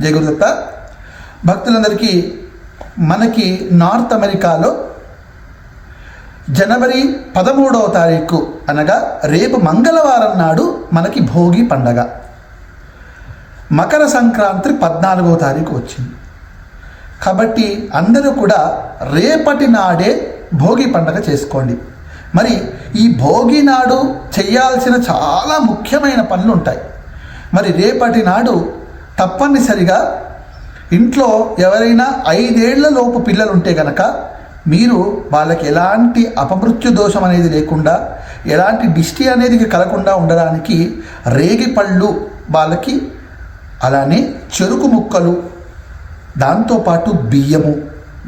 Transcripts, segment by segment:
జయ గురుదత్త. భక్తులందరికీ మనకి నార్త్ అమెరికాలో జనవరి పదమూడవ తారీఖు అనగా రేపు మంగళవారం నాడు మనకి భోగి పండగ. మకర సంక్రాంతి పద్నాలుగవ తారీఖు వచ్చింది. కాబట్టి అందరూ కూడా రేపటి నాడే భోగి పండగ చేసుకోండి. మరి ఈ భోగి నాడు చేయాల్సిన చాలా ముఖ్యమైన పనులు ఉంటాయి. మరి రేపటి నాడు తప్పనిసరిగా ఇంట్లో ఎవరైనా ఐదేళ్ళ లోపు పిల్లలు ఉంటే గనక మీరు వాళ్ళకి ఎలాంటి అపమృత్యు దోషం అనేది లేకుండా ఎలాంటి దిష్టి అనేది కలగకుండా ఉండడానికి రేగి పళ్ళు వాళ్ళకి అలానే చెరుకు ముక్కలు దాంతోపాటు బియ్యము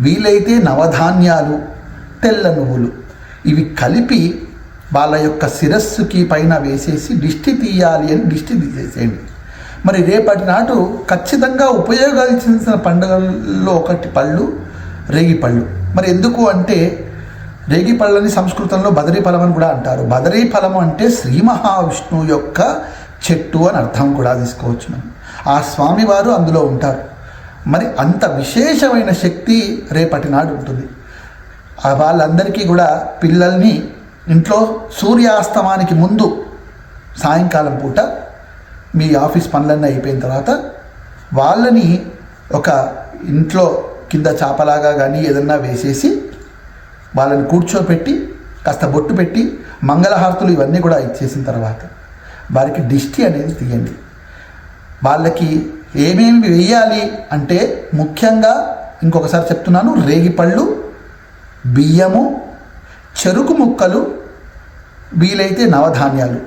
వీలైతే నవధాన్యాలు తెల్ల నువ్వులు ఇవి కలిపి వాళ్ళ యొక్క శిరస్సుకి పైన వేసేసి దిష్టి తీయాలి అని దిష్టి తీసేసేయండి. మరి రేపటి నాటు ఖచ్చితంగా ఉపయోగించాల్సిన పండుగల్లో ఒకటి పళ్ళు రేగి పళ్ళు. మరి ఎందుకు అంటే రేగి పళ్ళని సంస్కృతంలో బదరీ ఫలం అని కూడా అంటారు. బదరీ ఫలం అంటే శ్రీ మహావిష్ణువు యొక్క చెట్టు అని అర్థం కూడా తీసుకోవచ్చు మనం. ఆ స్వామివారు అందులో ఉంటారు. మరి అంత విశేషమైన శక్తి రేపటి నాడు ఉంటుంది. వాళ్ళందరికీ కూడా పిల్లల్ని ఇంట్లో సూర్యాస్తమానికి ముందు సాయంకాలం పూట మీ ఆఫీస్ పనులన్నీ అయిపోయిన తర్వాత వాళ్ళని ఒక ఇంట్లో కింద చాపలాగా కానీ ఏదన్నా వేసేసి వాళ్ళని కూర్చోపెట్టి కాస్త బొట్టు పెట్టి మంగళహారతులు ఇవన్నీ కూడా ఇచ్చేసిన తర్వాత వారికి దిష్టి అనేది తీయండి. వాళ్ళకి ఏమేమి వేయాలి అంటే ముఖ్యంగా ఇంకొకసారి చెప్తున్నాను రేగిపళ్ళు బియ్యము చెరుకు ముక్కలు వీలైతే నవధాన్యాలు.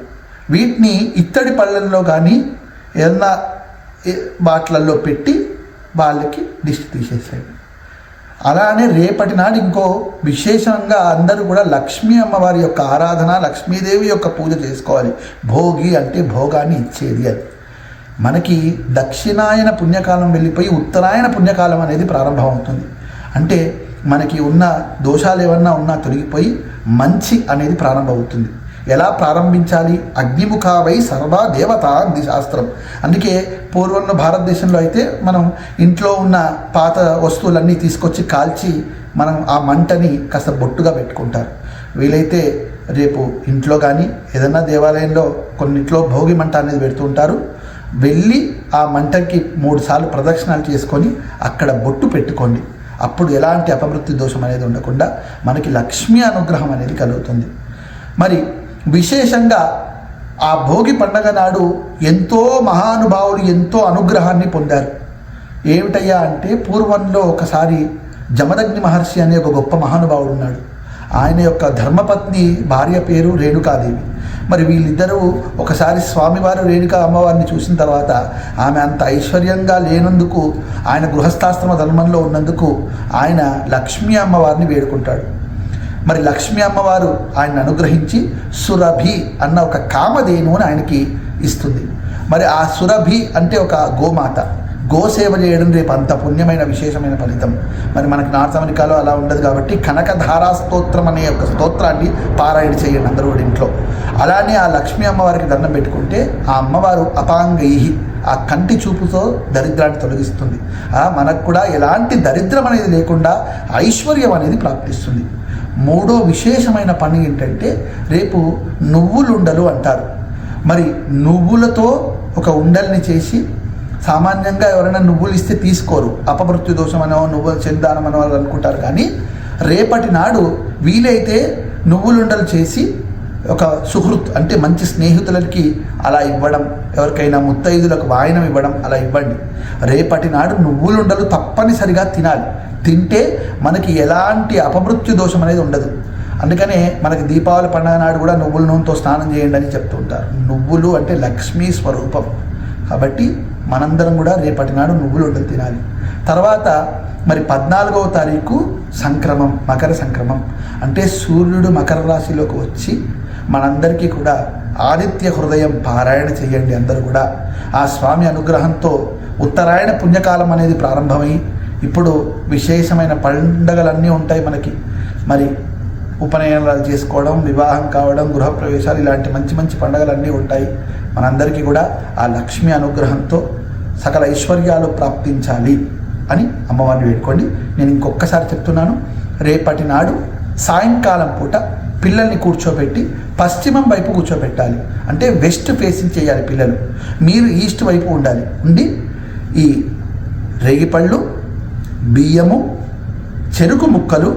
వీటిని ఇత్తడి పళ్ళల్లో కానీ ఏదన్నా ఏ- పెట్టి వాళ్ళకి దిష్టి తీసేసేయండి. అలానే రేపటి నాడు ఇంకో విశేషంగా అందరూ కూడా లక్ష్మీ అమ్మవారి యొక్క ఆరాధన లక్ష్మీదేవి యొక్క పూజ చేసుకోవాలి. భోగి అంటే భోగాన్ని ఇచ్చేది అది. మనకి దక్షిణాయన పుణ్యకాలం వెళ్ళిపోయి ఉత్తరాయణ పుణ్యకాలం అనేది ప్రారంభమవుతుంది. అంటే మనకి ఉన్న దోషాలు ఏమన్నా ఉన్నా తొలగిపోయి మంచి అనేది ప్రారంభమవుతుంది. ఎలా ప్రారంభించాలి? అగ్నిముఖావై సర్వా దేవత అంది శాస్త్రం. అందుకే పూర్వం భారతదేశంలో అయితే మనం ఇంట్లో ఉన్న పాత వస్తువులన్నీ తీసుకొచ్చి కాల్చి మనం ఆ మంటని కాస్త బొట్టుగా పెట్టుకుంటారు. వీలైతే రేపు ఇంట్లో కానీ ఏదైనా దేవాలయంలో కొన్నింట్లో భోగి మంట అనేది పెడుతుంటారు వెళ్ళి ఆ మంటకి మూడు సార్లు ప్రదక్షిణాలు చేసుకొని అక్కడ బొట్టు పెట్టుకోండి. అప్పుడు ఎలాంటి అపమృత్యు దోషం అనేది ఉండకుండా మనకి లక్ష్మీ అనుగ్రహం అనేది కలుగుతుంది. మరి విశేషంగా ఆ భోగి పండగ నాడు ఎంతో మహానుభావులు ఎంతో అనుగ్రహాన్ని పొందారు. ఏమిటయ్యా అంటే పూర్వంలో ఒకసారి జమదగ్ని మహర్షి అనే ఒక గొప్ప మహానుభావుడు ఉన్నాడు. ఆయన యొక్క ధర్మపత్ని భార్య పేరు రేణుకాదేవి. మరి వీళ్ళిద్దరూ ఒకసారి స్వామివారు రేణుకా అమ్మవారిని చూసిన తర్వాత ఆమె అంత ఐశ్వర్యంగా లేనందుకు ఆయన గృహస్థాశ్రమ ధర్మంలో ఉన్నందుకు ఆయన లక్ష్మీ అమ్మవారిని వేడుకుంటాడు. మరి లక్ష్మీ అమ్మవారు ఆయన అనుగ్రహించి సురభి అన్న ఒక కామధేను అని ఆయనకి ఇస్తుంది. మరి ఆ సురభి అంటే ఒక గోమాత. గోసేవ చేయడం రేపు అంత పుణ్యమైన విశేషమైన ఫలితం. మరి మనకు నార్త్ అమెరికాలో అలా ఉండదు కాబట్టి కనకధారా స్తోత్రం అనే ఒక స్తోత్రాన్ని పారాయణ చేయండి అందరూ కూడా ఇంట్లో. అలానే ఆ లక్ష్మీ అమ్మవారికి దండం పెట్టుకుంటే ఆ అమ్మవారు అపాంగై ఆ కంటి చూపుతో దరిద్రాన్ని తొలగిస్తుంది. ఆ మనకు కూడా ఎలాంటి దరిద్రం అనేది లేకుండా ఐశ్వర్యం అనేది ప్రాప్తిస్తుంది. మూడో విశేషమైన పని ఏంటంటే రేపు నువ్వులుండలు అంటారు. మరి నువ్వులతో ఒక ఉండల్ని చేసి సామాన్యంగా ఎవరైనా నువ్వులు ఇస్తే తీసుకోరు. అపమృత్యు దోషం అనో నువ్వుల చందానం అనో వాళ్ళు అనుకుంటారు. కానీ రేపటి నాడు వీలైతే నువ్వులుండలు చేసి ఒక సుహృత్ అంటే మంచి స్నేహితులకి అలా ఇవ్వడం ఎవరికైనా ముత్తైదులకు వాయనం ఇవ్వడం అలా ఇవ్వండి. రేపటి నాడు నువ్వులుండలు తప్పనిసరిగా తినాలి. తింటే మనకి ఎలాంటి అపమృత్యు దోషం అనేది ఉండదు. అందుకనే మనకి దీపావళి పండుగ నాడు కూడా నువ్వుల నూనెతో స్నానం చేయండి అని చెప్తూ ఉంటారు. నువ్వులు అంటే లక్ష్మీ స్వరూపం. కాబట్టి మనందరం కూడా రేపటి నాడు నువ్వులు ఉండలు తినాలి. తర్వాత మరి పద్నాలుగవ తారీఖు సంక్రమం మకర సంక్రమం. అంటే సూర్యుడు మకర రాశిలోకి వచ్చి మనందరికీ కూడా ఆదిత్య హృదయం పారాయణ చేయండి అందరూ కూడా. ఆ స్వామి అనుగ్రహంతో ఉత్తరాయణ పుణ్యకాలం అనేది ప్రారంభమై ఇప్పుడు విశేషమైన పండగలన్నీ ఉంటాయి మనకి. మరి ఉపనయనాలు చేసుకోవడం వివాహం కావడం గృహప్రవేశాలు ఇలాంటి మంచి మంచి పండగలన్నీ ఉంటాయి. మనందరికీ కూడా ఆ లక్ష్మి అనుగ్రహంతో సకల ఐశ్వర్యాలు ప్రాప్తించాలి అని అమ్మవారిని వేడుకోండి. నేను ఇంకొకసారి చెప్తున్నాను. రేపటి నాడు సాయంకాలం పూట పిల్లల్ని కూర్చోబెట్టి పశ్చిమం వైపు కూర్చోబెట్టాలి. అంటే వెస్ట్ ఫేసింగ్ చేయాలి పిల్లలు. మీరు ఈస్ట్ వైపు ఉండాలి. ఉండి ఈ రేగిపళ్ళు బియ్యము చెరుకు ముక్కలు